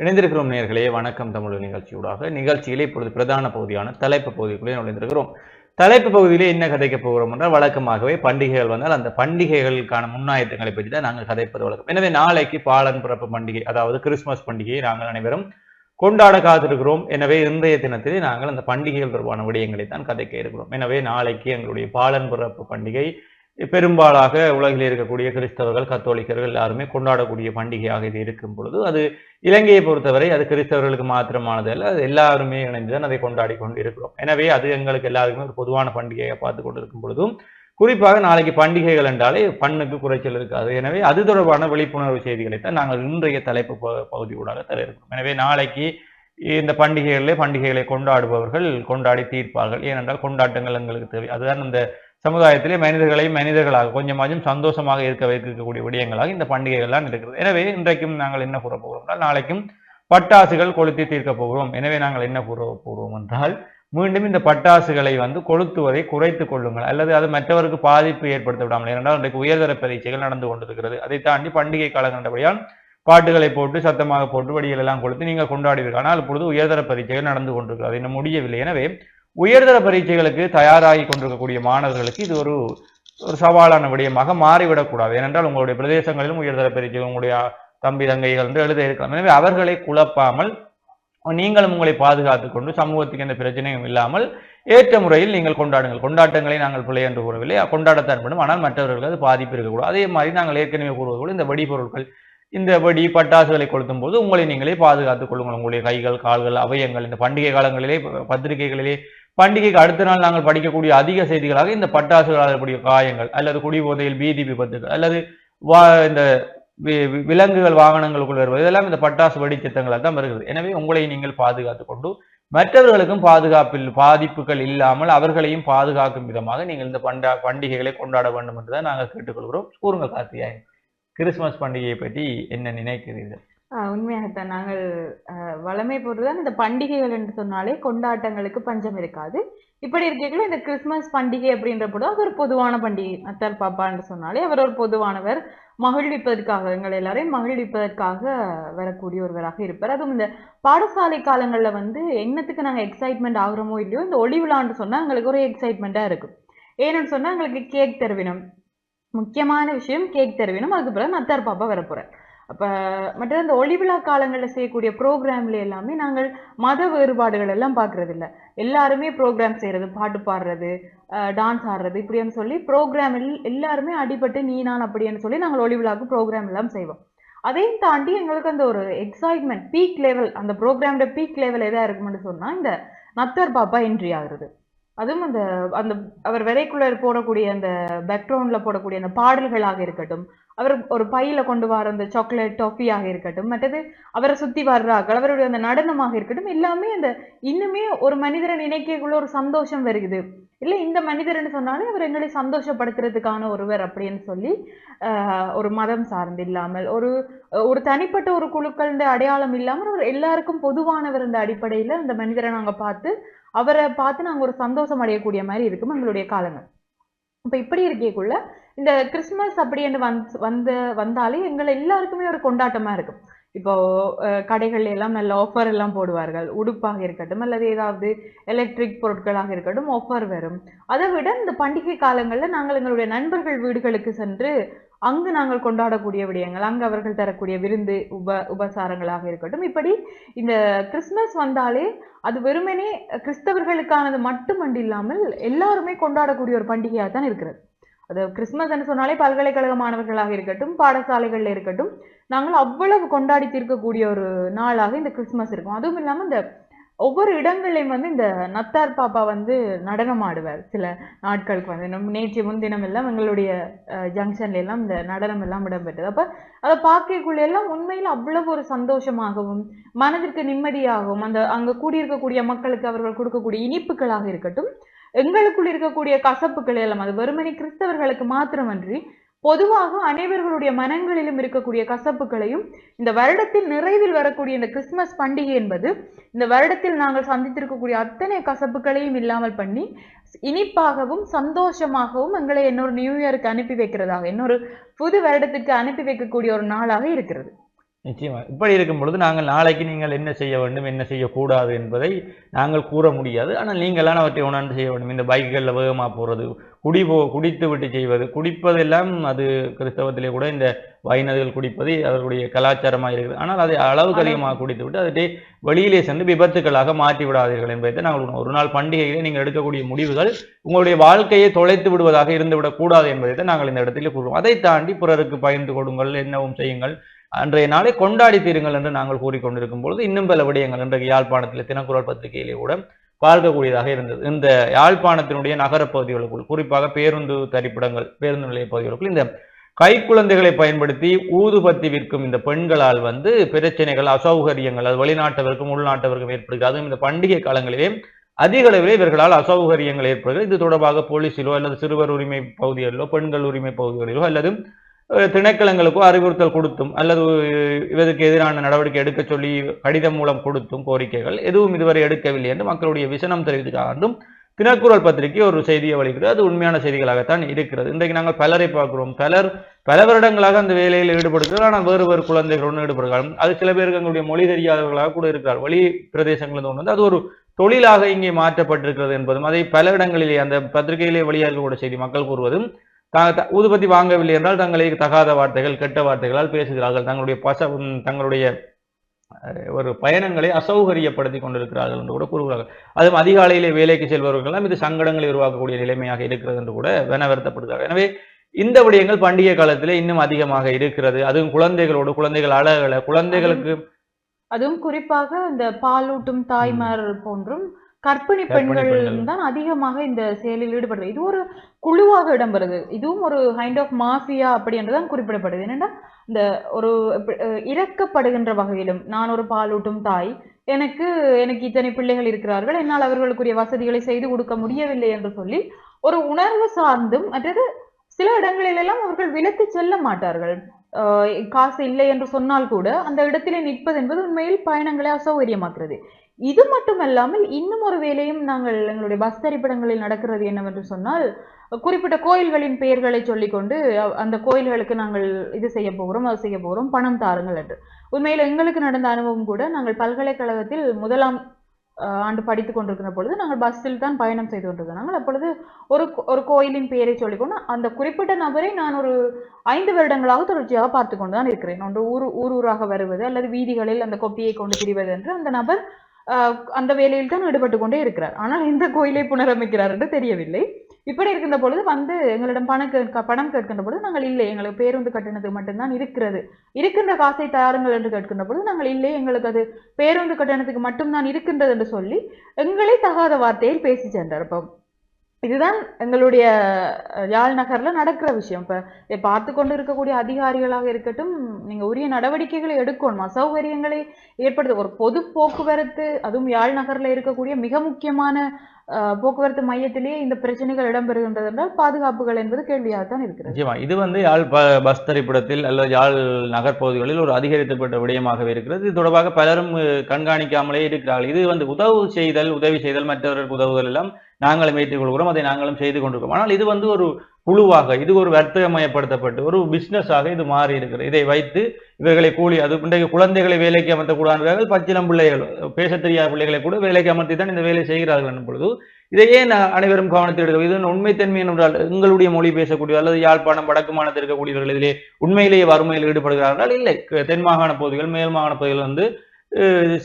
இணைந்திருக்கிறோம் நேர்களே. வணக்கம் தமிழ் நிகழ்ச்சியூடாக. நிகழ்ச்சியிலே இப்பொழுது பிரதான பகுதியான தலைப்பு பகுதிக்குள்ளே நுழைந்திருக்கிறோம். தலைப்பு பகுதியிலே என்ன கதைக்க போகிறோம் என்றால் வழக்கமாகவே பண்டிகைகள் வந்தால் அந்த பண்டிகைகளுக்கான முன்னாயத்தங்களை பற்றி தான் நாங்கள் கதைப்பது வழக்கம். எனவே நாளைக்கு பாலன் பிறப்பு பண்டிகை அதாவது கிறிஸ்துமஸ் பண்டிகையை நாங்கள் அனைவரும் கொண்டாட காத்திருக்கிறோம். எனவே இன்றைய தினத்திலே நாங்கள் அந்த பண்டிகைகள் தொடர்பான விடயங்களை தான் கதைக்க இருக்கிறோம். எனவே நாளைக்கு எங்களுடைய பாலன் பிறப்பு பண்டிகை பெரும்பாலாக உலகில் இருக்கக்கூடிய கிறிஸ்தவர்கள் கத்தோலிக்கர்கள் எல்லாருமே கொண்டாடக்கூடிய பண்டிகையாக இது இருக்கும் பொழுது அது இலங்கையை பொறுத்தவரை அது கிறிஸ்தவர்களுக்கு மாத்திரமானது அல்ல அது எல்லாருமே இணைந்துதான் அதை கொண்டாடி கொண்டு இருக்கிறோம் எனவே அது எங்களுக்கு எல்லாருக்குமே ஒரு பொதுவான பண்டிகையை பார்த்து கொண்டு இருக்கும் பொழுதும் குறிப்பாக நாளைக்கு பண்டிகைகள் என்றாலே பண்ணுக்கு குறைச்சல் இருக்காது. எனவே அது தொடர்பான விழிப்புணர்வு செய்திகளை தான் நாங்கள் இன்றைய தலைப்பு ப- ஊடாக தர இருக்கிறோம் எனவே நாளைக்கு இந்த பண்டிகைகளிலே பண்டிகைகளை கொண்டாடுபவர்கள் கொண்டாடி தீர்ப்பார்கள். ஏனென்றால் கொண்டாட்டங்கள் எங்களுக்கு தேவை. அதுதான் இந்த சமுதாயத்திலே மனிதர்களை மனிதர்களாக கொஞ்சமாச்சும் சந்தோஷமாக இருக்க வைக்கக்கூடிய விடயங்களாக இந்த பண்டிகைகள்லாம் இருக்கிறது எனவே இன்றைக்கும் நாங்கள் என்ன கூற போகிறோம் என்றால் நாளைக்கும் பட்டாசுகள் கொளுத்தி தீர்க்க போகிறோம். எனவே நாங்கள் என்ன கூற போகிறோம் என்றால் மீண்டும் இந்த பட்டாசுகளை வந்து கொளுத்துவதை குறைத்து கொள்ளுங்கள். அல்லது அது மற்றவருக்கு பாதிப்பு ஏற்படுத்த விடாமல் ஏனென்றால் இன்றைக்கு உயர்தர பரீட்சைகள் நடந்து கொண்டிருக்கிறது. அதை தாண்டி பண்டிகை காலங்கண்டபடியால் பாட்டுகளை போட்டு சத்தமாக போட்டு வடிகள் எல்லாம் கொடுத்து நீங்கள் கொண்டாடுவீர்கள். ஆனால் இப்பொழுது உயர்தர பரீட்சைகள் நடந்து கொண்டிருக்கிறது. இன்னும் முடியவில்லை. எனவே உயர்தர பரீட்சைகளுக்கு தயாராகி கொண்டிருக்கக்கூடிய மாணவர்களுக்கு இது ஒரு ஒரு சவாலான விடயமாக மாறிவிடக்கூடாது ஏனென்றால் உங்களுடைய பிரதேசங்களிலும் உயர்தர பரீட்சைகள் உங்களுடைய தம்பி தங்கைகள் என்று எழுத இருக்கலாம். எனவே அவர்களை குழப்பாமல் நீங்களும் உங்களை பாதுகாத்து கொண்டு சமூகத்துக்கு எந்த பிரச்சனையும் இல்லாமல் ஏற்ற முறையில் நீங்கள் கொண்டாடுங்கள். கொண்டாட்டங்களை நாங்கள் பிள்ளை என்று கூறவில்லை. கொண்டாடத்தான் வேண்டும் ஆனால் மற்றவர்களுக்கு அது பாதிப்பு இருக்கக்கூடாது. அதே மாதிரி நாங்கள் ஏற்கனவே கூறுவது போல இந்த வெடிபொருட்கள் இந்த வெடி பட்டாசுகளை கொளுத்தும் போது உங்களை நீங்களே பாதுகாத்துக் கொள்ளுங்கள். உங்களுடைய கைகள் கால்கள் அவயங்கள் இந்த பண்டிகை காலங்களிலே பத்திரிகைகளிலே பண்டிகைக்கு அடுத்த நாள் நாங்கள் படிக்கக்கூடிய அதிக செய்திகளாக இந்த பட்டாசுகளால் ஏற்படக்கூடிய காயங்கள் அல்லது குடிபோதையில் பீதி விபத்துகள் அல்லது வா இந்த வி- விலங்குகள் வாகனங்களுக்குள் வருவது இதெல்லாம் இந்த பட்டாசு வெடிச்சத்தங்களால் தான் வருகிறது. எனவே உங்களை நீங்கள் பாதுகாத்து கொண்டு மற்றவர்களுக்கும் பாதுகாப்பில் பாதிப்புகள் இல்லாமல் அவர்களையும் பாதுகாக்கும் விதமாக நீங்கள் இந்த பண்டா பண்டிகைகளை கொண்டாட வேண்டும் என்று தான் நாங்கள் கேட்டுக்கொள்கிறோம். கூறுங்க கார்த்தியாயன் கிறிஸ்துமஸ் பண்டிகையை பற்றி என்ன நினைக்கிறீர்கள்? ஆஹ் உண்மையாகத்தான் நாங்கள் ஆஹ் வழமை போட்டுதான் இந்த பண்டிகைகள் என்று சொன்னாலே கொண்டாட்டங்களுக்கு பஞ்சம் இருக்காது. இப்படி இருக்கீங்களோ இந்த கிறிஸ்மஸ் பண்டிகை அப்படின்ற போது அது ஒரு பொதுவான பண்டிகை. அத்தர் பாப்பான்னு சொன்னாலே அவர் ஒரு பொதுவானவர். மகிழ்விப்பதற்காக எங்களை எல்லாரையும் மகிழ்விப்பதற்காக வரக்கூடிய ஒருவராக இருப்பார். அதுவும் இந்த பாடசாலை காலங்களில் வந்து என்னத்துக்கு நாங்கள் எக்ஸைட்மெண்ட் ஆகுறோமோ இல்லையோ இந்த ஒளி விழான்னு சொன்னால் எங்களுக்கு ஒரு எக்ஸைட்மெண்ட்டாக இருக்கும். ஏன்னு சொன்னால் எங்களுக்கு கேக் தருவினம். முக்கியமான விஷயம் கேக் தருவினம். அதுக்கு பிறகு நத்தார் பாப்பா வரப்போகிறார் அப்போ மற்ற இந்த ஒளிவிழா காலங்களில் செய்யக்கூடிய ப்ரோக்ராம்ல எல்லாமே நாங்கள் மத வேறுபாடுகள் எல்லாம் பார்க்கறது இல்லை எல்லாருமே ப்ரோக்ராம் செய்கிறது பாட்டு பாடுறது டான்ஸ் ஆடுறது இப்படின்னு சொல்லி ப்ரோக்ராம் எல்லாருமே அடிபட்டு நீ நான் அப்படின்னு சொல்லி நாங்கள் ஒளிவிழாவுக்கு ப்ரோக்ராம் எல்லாம் செய்வோம். அதையும் தாண்டி எங்களுக்கு அந்த ஒரு எக்ஸைட்மெண்ட் பீக் லெவல் அந்த ப்ரோக்ராமோட பீக் லெவல் எதாக இருக்கும்னு சொன்னால் இந்த நத்தர் பாப்பா என்ட்ரி ஆகுறது. அதுவும் அந்த அந்த அவர் விரைக்குள்ள போடக்கூடிய அந்த பேக்ரவுண்ட்ல போடக்கூடிய அந்த பாடல்களாக இருக்கட்டும் அவர் ஒரு பையில கொண்டு வர அந்த சாக்லேட் டாஃபியாக இருக்கட்டும் மற்றது அவரை சுத்தி வர்றாக்கள் அவருடைய அந்த நடனமாக இருக்கட்டும் எல்லாமே அந்த இன்னுமே ஒரு மனிதரை நினைக்கக்குள்ள ஒரு சந்தோஷம் வருகுது. இல்லை இந்த மனிதர்னு சொன்னாலே அவர் எங்களை சந்தோஷப்படுத்துறதுக்கான ஒருவர் அப்படின்னு சொல்லி ஒரு மதம் சார்ந்து இல்லாமல் ஒரு ஒரு தனிப்பட்ட ஒரு குழுக்கள் அடையாளம் இல்லாமல் ஒரு எல்லாருக்கும் பொதுவானவர் இந்த அடிப்படையில் அந்த மனிதரை நாங்கள் பார்த்து அவரை பார்த்து நாங்க ஒரு சந்தோஷம் அடையக்கூடிய மாதிரி இருக்கும் எங்களுடைய காலங்கள். இப்ப இப்படி இருக்கக்குள்ள இந்த கிறிஸ்மஸ் அப்படின்னு வந்து வந்து வந்தாலே எங்களை எல்லாருக்குமே ஒரு கொண்டாட்டமா இருக்கும். இப்போ கடைகள் எல்லாம் நல்ல ஆஃபர் எல்லாம் போடுவார்கள். உடுப்பாக இருக்கட்டும் அல்லது ஏதாவது எலக்ட்ரிக் பொருட்களாக இருக்கட்டும் ஆஃபர் வரும். அதை விட இந்த பண்டிகை காலங்களில் நாங்கள் எங்களுடைய நண்பர்கள் வீடுகளுக்கு சென்று அங்கு நாங்கள் கொண்டாடக்கூடிய விடயங்கள் அங்கு அவர்கள் தரக்கூடிய விருந்து உப உபசாரங்களாக இருக்கட்டும். இப்படி இந்த கிறிஸ்மஸ் வந்தாலே அது வெறுமனே கிறிஸ்தவர்களுக்கானது மட்டுமன்றி இல்லாமல் எல்லாருமே கொண்டாடக்கூடிய ஒரு பண்டிகையாக தான் இருக்கிறது. அது கிறிஸ்மஸ்ன்னு சொன்னாலே பல்கலைக்கழக மாணவர்களாக இருக்கட்டும் பாடசாலைகளில் இருக்கட்டும் நாங்கள் அவ்வளவு கொண்டாடி தீர்க்கக்கூடிய ஒரு நாளாக இந்த கிறிஸ்மஸ் இருக்கும். அதுவும் இல்லாமல் இந்த ஒவ்வொரு இடங்கள்லையும் வந்து இந்த நத்தார் பாப்பா வந்து நடனம் ஆடுவார். சில நாட்களுக்கு வந்து நம்ம நேற்று முன்தினம் எல்லாம் எங்களுடைய ஜங்ஷன்ல எல்லாம் இந்த நடனம் எல்லாம் இடம்பெற்றது. அப்போ அதை பார்க்கக்குள்ள எல்லாம் உண்மையில் அவ்வளவு ஒரு சந்தோஷமாகவும் மனதிற்கு நிம்மதியாகவும் அந்த அங்கே கூடியிருக்கக்கூடிய மக்களுக்கு அவர்கள் கொடுக்கக்கூடிய இனிப்புகளாக இருக்கட்டும் எங்களுக்குள் இருக்கக்கூடிய கசப்புகள் எல்லாம் அது வெறுமனே கிறிஸ்தவர்களுக்கு மாத்திரமன்றி பொதுவாக அனைவர்களுடைய மனங்களிலும் இருக்கக்கூடிய கசப்புகளையும் இந்த வருடத்தில் நிறைவில் வரக்கூடிய இந்த கிறிஸ்மஸ் பண்டிகை என்பது இந்த வருடத்தில் நாங்கள் சந்தித்திருக்கக்கூடிய அத்தனை கசப்புகளையும் இல்லாமல் பண்ணி இனிப்பாகவும் சந்தோஷமாகவும் எங்களை இன்னொரு நியூ இயருக்கு அனுப்பி வைக்கிறதாக இன்னொரு புது வருடத்துக்கு அனுப்பி வைக்கக்கூடிய ஒரு நாளாக இருக்கிறது. நிச்சயமா. இப்படி இருக்கும் பொழுது நாங்கள் நாளைக்கு நீங்கள் என்ன செய்ய வேண்டும் என்ன செய்யக்கூடாது என்பதை நாங்கள் கூற முடியாது. ஆனால் நீங்களான அவற்றை உணர்ந்து செய்ய வேண்டும். இந்த பைக்குகளில் வேகமாக போகிறது குடி போ குடித்து விட்டு செய்வது குடிப்பதெல்லாம் அது கிறிஸ்தவத்திலே கூட இந்த வைனர்கள் குடிப்பது அவர்களுடைய கலாச்சாரமாக இருக்குது. ஆனால் அதை அளவுக்கு அதிகமாக குடித்து விட்டு அதை வெளியிலே சென்று விபத்துக்களாக மாற்றி விடாதீர்கள் என்பதை நாங்கள். ஒரு நாள் பண்டிகையிலே நீங்கள் எடுக்கக்கூடிய முடிவுகள் உங்களுடைய வாழ்க்கையை தொலைத்து விடுவதாக இருந்துவிடக் கூடாது என்பதை தான் நாங்கள் இந்த இடத்திலே கூறுவோம். அதை தாண்டி பிறருக்கு பகிர்ந்து கொடுங்கள் என்னவும் செய்யுங்கள். அன்றைய நாளை கொண்டாடி தீருங்கள் என்று நாங்கள் கூறிக்கொண்டிருக்கும் பொழுது இன்னும் பல விடயங்கள் இன்றைக்கு யாழ்ப்பாணத்தில் தினக்குரல் பத்திரிகையிலே கூட பார்க்கக்கூடியதாக இருந்தது. இந்த யாழ்ப்பாணத்தினுடைய நகர பகுதிகளுக்குள் குறிப்பாக பேருந்து தரிப்பிடங்கள் பேருந்து நிலைய பகுதிகளுக்குள் இந்த கைக்குழந்தைகளை பயன்படுத்தி ஊதுபத்தி விற்கும் இந்த பெண்களால் வந்து பிரச்சனைகள் அசௌகரியங்கள் அது வெளிநாட்டவருக்கும் உள்நாட்டவருக்கும் ஏற்படுகிறது. அதுவும் இந்த பண்டிகை காலங்களிலே அதிக அளவிலே இவர்களால் அசௌகரியங்கள் ஏற்படுகிறது. இது தொடர்பாக போலீசிலோ அல்லது சிறுவர் உரிமை பகுதிகளிலோ பெண்கள் உரிமை பகுதிகளிலோ அல்லது திணைக்களங்களுக்கோ அறிவுறுத்தல் கொடுத்தும் அல்லது இதற்கு எதிரான நடவடிக்கை எடுக்க சொல்லி கடிதம் மூலம் கொடுத்தும் கோரிக்கைகள் எதுவும் இதுவரை எடுக்கவில்லை என்று மக்களுடைய விசனம் தெரிவித்துக்காண்டும் தினக்குரல் பத்திரிகை ஒரு செய்தியை வழிகிறது அது உண்மையான செய்திகளாகத்தான் இருக்கிறது. இன்றைக்கு நாங்கள் பலரை பார்க்கிறோம். பலர் பல வருடங்களாக அந்த வேலையில் ஈடுபடுகிறார் ஆனால் வேறு வேறு குழந்தைகளுடன் ஈடுபடுகிறார்கள். அது சில பேருக்கு எங்களுடைய மொழி தெரியாதவர்களாக கூட இருக்கிறார் வெளி பிரதேசங்களில் கொண்டு வந்து அது ஒரு தொழிலாக இங்கே மாற்றப்பட்டிருக்கிறது என்பதும் அதை பல இடங்களிலே அந்த பத்திரிகையிலே கூட செய்தி மக்கள் கூறுவதும் ஊதுபத்தி வாங்கவில்லை என்றால் தங்களை தகாத வார்த்தைகள் கெட்ட வார்த்தைகளால் பேசுகிறார்கள். தங்களுடைய பச தங்களுடைய ஒரு பயணங்களை அசௌகரியப்படுத்தி கொண்டிருக்கிறார்கள் என்று கூட கூறுகிறார்கள். அதுவும் அதிகாலையிலே வேலைக்கு செல்பவர்களெல்லாம் இது சங்கடங்களை உருவாக்கக்கூடிய நிலைமையாக இருக்கிறது என்று கூட வெனவர்த்தப்படுகிறார்கள் எனவே இந்த விடயங்கள் பண்டிகை காலத்தில் இன்னும் அதிகமாக இருக்கிறது. அதுவும் குழந்தைகளோடு குழந்தைகள் அழகல குழந்தைகளுக்கு அதுவும் குறிப்பாக இந்த பாலூட்டும் தாய்மார் போன்றும் கர்ப்பிணி பெண்கள். தான் அதிகமாக இந்த செயலில் ஈடுபடுறது. இது ஒரு குழுவாக இடம்பெறுது. இதுவும் ஒரு கைண்ட் ஆஃப் மாஃபியா அப்படி என்றுதான் குறிப்பிடப்படுது. என்னன்னா இந்த ஒரு இறக்கப்படுகின்ற வகையிலும் நான் ஒரு பாலூட்டும் தாய் எனக்கு எனக்கு இத்தனை பிள்ளைகள் இருக்கிறார்கள் என்னால் அவர்களுக்குரிய வசதிகளை செய்து கொடுக்க முடியவில்லை என்று சொல்லி ஒரு உணர்வு சார்ந்தும் மற்றது சில இடங்களிலெல்லாம் அவர்கள் விலத்தி செல்ல மாட்டார்கள். காசு இல்லை என்று சொன்னால் கூட அந்த இடத்திலே நிற்பது என்பது உண்மையில் பயணங்களை அசௌகரியமாக்குறது. இது மட்டுமல்லாமல் இன்னும் ஒரு வேலையும் நாங்கள் எங்களுடைய பஸ் திரைப்படங்களில் நடக்கிறது என்னவென்று சொன்னால் குறிப்பிட்ட கோயில்களின் பெயர்களை சொல்லிக்கொண்டு அந்த கோயில்களுக்கு நாங்கள் இது செய்ய போகிறோம் அது செய்ய போகிறோம் பணம் தாருங்கள் என்று. உண்மையில் எங்களுக்கு நடந்த அனுபவம் கூட நாங்கள் பல்கலைக்கழகத்தில் முதலாம் ஆண்டு படித்துக் கொண்டிருக்கிற பொழுது நாங்கள் பஸ்ஸில் தான் பயணம் செய்து கொண்டிருந்தோம். நாங்கள் அப்பொழுது ஒரு ஒரு கோயிலின் பெயரை சொல்லிக்கொண்டு அந்த குறிப்பிட்ட நபரை நான் ஒரு ஐந்து வருடங்களாக தொடர்ச்சியாக பார்த்து கொண்டு தான் இருக்கிறேன். ஒன்று ஊர் ஊர் ஊராக வருவது அல்லது வீதிகளில் அந்த கொப்பியை கொண்டு திரிவது என்று அந்த நபர் அந்த வேலையில் தான் ஈடுபட்டு கொண்டே இருக்கிறார். ஆனால் எந்த கோயிலை புனரமைக்கிறார் என்று தெரியவில்லை. இப்படி இருக்கின்ற பொழுது வந்து எங்களிடம் பணம் கேட்க பணம் கேட்கின்ற பொழுது நாங்கள் இல்லை. எங்களுக்கு பேருந்து கட்டணத்துக்கு மட்டும்தான் இருக்கிறது. இருக்கின்ற காசை தாருங்கள் என்று கேட்கின்ற பொழுது நாங்கள் இல்லை. எங்களுக்கு அது பேருந்து கட்டணத்துக்கு மட்டும்தான் இருக்கின்றது என்று சொல்லி எங்களை தகாத வார்த்தையில் பேசி சென்றார் இப்போ இதுதான் எங்களுடைய யாழ் நகரில் நடக்கிற விஷயம். இப்ப இதை பார்த்து கொண்டு இருக்கக்கூடிய அதிகாரிகளாக இருக்கட்டும் நீங்க உரிய நடவடிக்கைகளை எடுக்கணும். அசௌகரியங்களை ஏற்படுத்த ஒரு பொது போக்குவரத்து அதுவும் யாழ் நகரில் இருக்கக்கூடிய மிக முக்கியமான போக்குவரத்து மையத்திலேயே இந்த பிரச்சனைகள் இடம்பெறுகின்றது என்றால் பாதுகாப்புகள் என்பது கேள்வியாகத்தான் இருக்கிறது. நிச்சயமா. இது வந்து யாழ் ப- பஸ் திரைப்படத்தில் அல்லது யாழ் நகர்ப்பகுதிகளில் ஒரு அதிகரிக்கப்பட்ட விடயமாகவே இருக்கிறது. இது தொடர்பாக பலரும் கண்காணிக்காமலே இருக்கிறார்கள். இது வந்து உதவு செய்தல் உதவி செய்தல் மற்றவர்களுக்கு உதவுதல் எல்லாம் நாங்களும் ஏற்றுக்கொள்கிறோம். அதை நாங்களும் செய்து கொண்டிருக்கிறோம் ஆனால் இது வந்து ஒரு குழுவாக இது ஒரு வர்த்தகமயப்படுத்தப்பட்டு ஒரு பிஸ்னஸாக இது மாறி இருக்கிறது இதை வைத்து இவர்களை கூலி அது இன்றைக்கு குழந்தைகளை வேலைக்கு அமர்த்தக்கூடாது பச்சிலம் பிள்ளைகள் பேசத் தெரியாத பிள்ளைகளை கூட வேலைக்கு அமர்த்தி தான் இந்த வேலை செய்கிறார்கள் என்னும் பொழுது. இதையே நான் அனைவரும் கவனத்தில் எடுக்க இது உண்மைத்தன்மை என்றால் எங்களுடைய மொழி பேசக்கூடிய அல்லது யாழ்ப்பாணம் வடக்கு மாநிலத்தில் இருக்கக்கூடியவர்கள் இதிலே உண்மையிலேயே வறுமையில் ஈடுபடுகிறார்கள்? இல்லை. தென் மாகாண பகுதிகள் மேல் மாகாண பகுதிகள் வந்து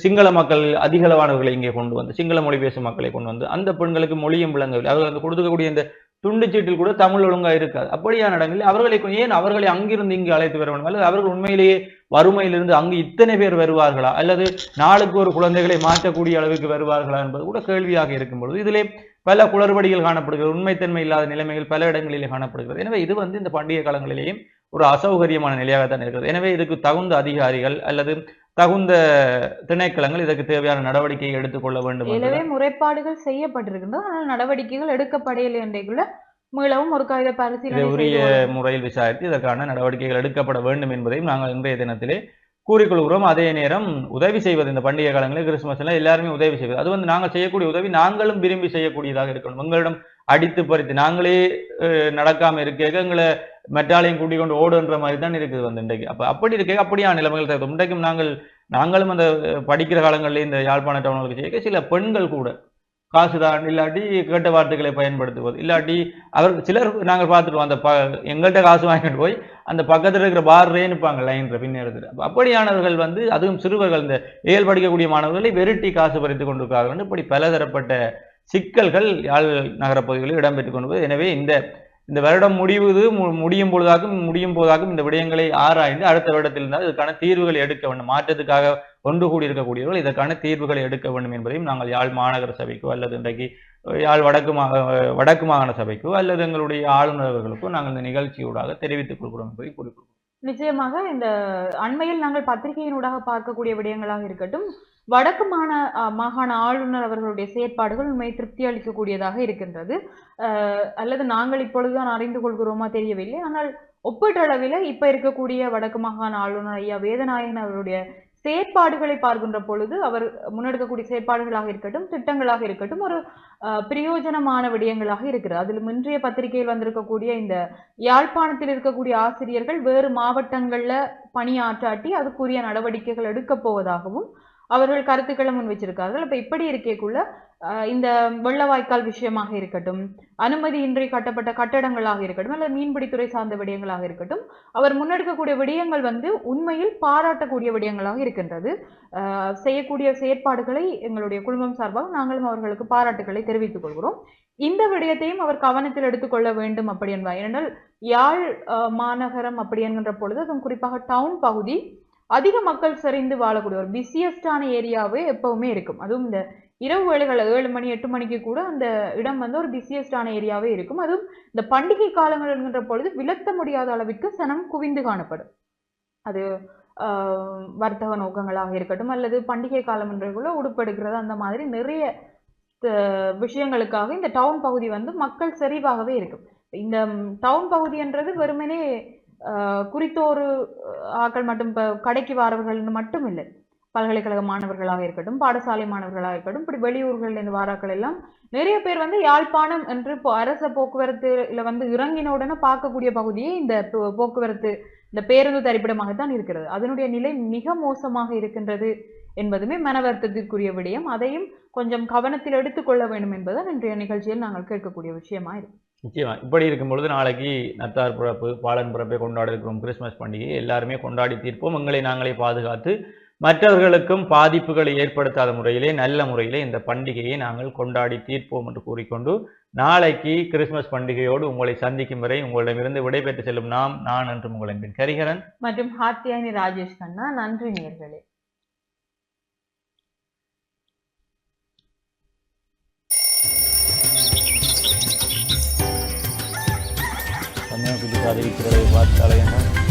சிங்கள மக்கள் அதிகளவானவர்களை இங்கே கொண்டு வந்து சிங்கள மொழி பேசும் மக்களை கொண்டு வந்து அந்த பெண்களுக்கு மொழியும் விளங்கவில்லை. அவர்கள் அந்த கொடுக்கக்கூடிய இந்த துண்டுச்சீட்டில் கூட தமிழ் ஒழுங்கா இருக்காது. அப்படியான இடங்களில் அவர்களை ஏன் அவர்களை அங்கிருந்து இங்கு அழைத்து வர வேண்டும்? அல்லது அவர்கள் உண்மையிலேயே வறுமையிலிருந்து அங்கு இத்தனை பேர் வருவார்களா? அல்லது நாளுக்கு ஒரு குழந்தைகளை மாற்றக்கூடிய அளவுக்கு வருவார்களா என்பது கூட கேள்வியாக இருக்கும் பொழுது இதிலே பல குளறுபடிகள் காணப்படுகிறது உண்மைத்தன்மை இல்லாத நிலைமைகள் பல இடங்களிலே காணப்படுகிறது. எனவே இது வந்து இந்த பண்டிகை காலங்களிலேயும் ஒரு அசௌகரியமான நிலையாகத்தான் இருக்கிறது. எனவே இதுக்கு தகுந்த அதிகாரிகள் அல்லது தகுந்த திணைக்களங்கள் இதற்கு தேவையான நடவடிக்கையை எடுத்துக்கொள்ள வேண்டும் எனவே முறைப்பாடுகள் செய்யப்பட்டிருக்கின்றன. ஆனால் நடவடிக்கைகள் எடுக்கப்படையில்லை என்றைக்குள்ள மீளவும் ஒரு காகித பரிசீலனை உரிய முறையில் விசாரித்து இதற்கான நடவடிக்கைகள் எடுக்கப்பட வேண்டும் என்பதையும் நாங்கள் இன்றைய தினத்திலே கூறிக்கொள்கிறோம் அதே நேரம் உதவி செய்வது இந்த பண்டிகை காலங்களில் கிறிஸ்துமஸ் எல்லாம் எல்லாருமே உதவி செய்வது. அது வந்து நாங்கள் செய்யக்கூடிய உதவி நாங்களும் விரும்பி செய்யக்கூடியதாக இருக்கணும். உங்களிடம் அடித்து பறித்து நாங்களே நடக்காம இருக்க எங்களை மெட்டாலையும் கூட்டிக் கொண்டு ஓடுன்ற மாதிரி தான் இருக்குது வந்து இன்றைக்கு. அப்போ அப்படி இருக்க அப்படியான நிலைமைகள் தகுந்த இன்றைக்கும் நாங்கள் நாங்களும் அந்த படிக்கிற காலங்களில் இந்த யாழ்ப்பாண டவுனுக்கு செய்ய சில பெண்கள் கூட காசுதான் இல்லாட்டி கேட்ட வார்த்தைகளை பயன்படுத்துவது. இல்லாட்டி அவர் சிலர் நாங்கள் பார்த்துருவோம் அந்த ப எங்கள்கிட்ட காசு வாங்கிட்டு போய் அந்த பக்கத்தில் இருக்கிற பார்ரே நிற்பாங்க லைன்ற பின்னேறது அப்படியானவர்கள் வந்து அதுவும் சிறுவர்கள் இந்த ஏழு படிக்கக்கூடிய மாணவர்களை வெருட்டி காசு பறித்து கொண்டு இப்படி பலதரப்பட்ட சிக்கல்கள் யாழ் நகரப்பகுதிகளில் இடம்பெற்று இடம்பெற்றுக் கொண்டு எனவே இந்த இந்த வருடம் முடிவது மு- முடியும் பொழுதாகவும் முடியும் போதாகவும் இந்த விடயங்களை ஆராய்ந்து அடுத்த வருடத்தில் இருந்தால் இதற்கான தீர்வுகளை எடுக்க வேண்டும். மாற்றத்துக்காக ஒன்று கூடி இருக்கக்கூடியவர்கள் இதற்கான தீர்வுகளை எடுக்க வேண்டும் என்பதையும் நாங்கள் யாழ் மாநகர சபைக்கோ அல்லது இன்றைக்கு யாழ் வடக்கு மா வடக்கு மாகாண சபைக்கோ அல்லது எங்களுடைய ஆளுநர்களுக்கோ நாங்கள் இந்த நிகழ்ச்சியூடாக தெரிவித்துக் கொள்கிறோம் என்பதை குறிப்பிடுகிறோம். நிச்சயமாக இந்த அண்மையில் நாங்கள் பத்திரிகையினூடாக பார்க்கக்கூடிய விடயங்களாக இருக்கட்டும் வடக்கு மாநா மாகாண ஆளுநர் அவர்களுடைய செயற்பாடுகள் உண்மை திருப்தி அளிக்கக்கூடியதாக இருக்கின்றது. அஹ், அல்லது நாங்கள் இப்பொழுதுதான் அறிந்து கொள்கிறோமா தெரியவில்லை. ஆனால் ஒப்பீட்டளவில் இப்ப இருக்கக்கூடிய வடக்கு மாகாண ஆளுநர் ஐயா வேதநாயகன் அவருடைய செயற்பாடுகளை பார்க்கின்ற பொழுது அவர் முன்னெடுக்கக்கூடிய செயற்பாடுகளாக இருக்கட்டும் திட்டங்களாக இருக்கட்டும் ஒரு அஹ், பிரயோஜனமான விடயங்களாக இருக்கிறது. அதில் இன்றைய பத்திரிகையில் வந்திருக்கக்கூடிய இந்த யாழ்ப்பாணத்தில் இருக்கக்கூடிய ஆசிரியர்கள் வேறு மாவட்டங்கள்ல பணியாற்றாட்டி அதுக்குரிய நடவடிக்கைகள் எடுக்கப் போவதாகவும் அவர்கள் கருத்துக்களை முன் வச்சிருக்கார்கள் அப்ப இப்படி இருக்கக்குள்ள இந்த இந்த வெள்ளவாய்க்கால் விஷயமாக இருக்கட்டும் அனுமதியின்றி கட்டப்பட்ட கட்டடங்களாக இருக்கட்டும் அல்லது மீன்பிடித்துறை சார்ந்த விடயங்களாக இருக்கட்டும் அவர் முன்னெடுக்கக்கூடிய விடயங்கள் வந்து உண்மையில் பாராட்டக்கூடிய விடயங்களாக இருக்கின்றது. செய்யக்கூடிய செயற்பாடுகளை எங்களுடைய குழுமம் சார்பாக நாங்களும் அவர்களுக்கு பாராட்டுகளை தெரிவித்துக் கொள்கிறோம். இந்த விடயத்தையும் அவர் கவனத்தில் எடுத்துக்கொள்ள வேண்டும் அப்படி என்பார். ஏனென்றால் யாழ் மாநகரம் அப்படி என்கின்ற பொழுது அதுவும் குறிப்பாக டவுன் பகுதி அதிக மக்கள் சரிந்து வாழக்கூடிய ஒரு பிஸியஸ்டான ஏரியாவே எப்பவுமே இருக்கும். அதுவும் இந்த இரவு வேலைகளை ஏழு மணி எட்டு மணிக்கு கூட அந்த இடம் வந்து ஒரு பிஸியஸ்டான ஏரியாவே இருக்கும். அதுவும் இந்த பண்டிகை காலங்கள் என்கின்ற பொழுது விலத்த முடியாத அளவிற்கு சனம் குவிந்து காணப்படும். அது வர்த்தக நோக்கங்களாக இருக்கட்டும் அல்லது பண்டிகை காலம் என்றக்குள்ள உடுப்பெடுக்கிறது அந்த மாதிரி நிறைய விஷயங்களுக்காக இந்த டவுன் பகுதி வந்து மக்கள் செறிவாகவே இருக்கும். இந்த டவுன் பகுதி என்றது வெறுமனே குறித்தோரு ஆக்கள் மட்டும் இப்போ கடைக்கு வாரவர்கள்னு மட்டும் இல்லை. பல்கலைக்கழக மாணவர்களாக இருக்கட்டும் பாடசாலை மாணவர்களாக இருக்கட்டும் இப்படி வெளியூர்களில் இருந்து வாராக்கள் எல்லாம் நிறைய பேர் வந்து யாழ்ப்பாணம் என்று இப்போ அரச போக்குவரத்துல வந்து இறங்கின உடனே பார்க்கக்கூடிய பகுதியே இந்த போ- போக்குவரத்து இந்த பேருந்து தரிப்பிடமாகத்தான் இருக்கிறது. அதனுடைய நிலை மிக மோசமாக இருக்கின்றது என்பதுமே மனவருத்தத்திற்குரிய விடயம். அதையும் கொஞ்சம் கவனத்தில் எடுத்துக்கொள்ள வேண்டும் என்பதுதான் இன்றைய நிகழ்ச்சியில் நாங்கள் கேட்கக்கூடிய விஷயமா இருக்கு. நிச்சயமா. இப்படி இருக்கும் பொழுது நாளைக்கு நத்தார் பிறப்பு பாலன் பிறப்பை கொண்டாட இருக்கிறோம் கிறிஸ்மஸ் பண்டிகை எல்லாருமே கொண்டாடி தீர்ப்போம். எங்களை நாங்களே பாதுகாத்து மற்றவர்களுக்கும் பாதிப்புகளை ஏற்படுத்தாத முறையிலே நல்ல முறையிலே இந்த பண்டிகையை நாங்கள் கொண்டாடி தீர்ப்போம் என்று கூறிக்கொண்டு நாளைக்கு கிறிஸ்மஸ் பண்டிகையோடு உங்களை சந்திக்கும் வரை உங்களிடமிருந்து விடைபெற்று செல்லும் நாம் நான் என்று உங்களின் கரிகரன். மற்றும் ஹாத்தியானி ராஜேஷ் கண்ணா. நன்றி நேர்களே. கன்னியாகுமரி அறிவிக்கிறதை பார்த்தாலே என்ன?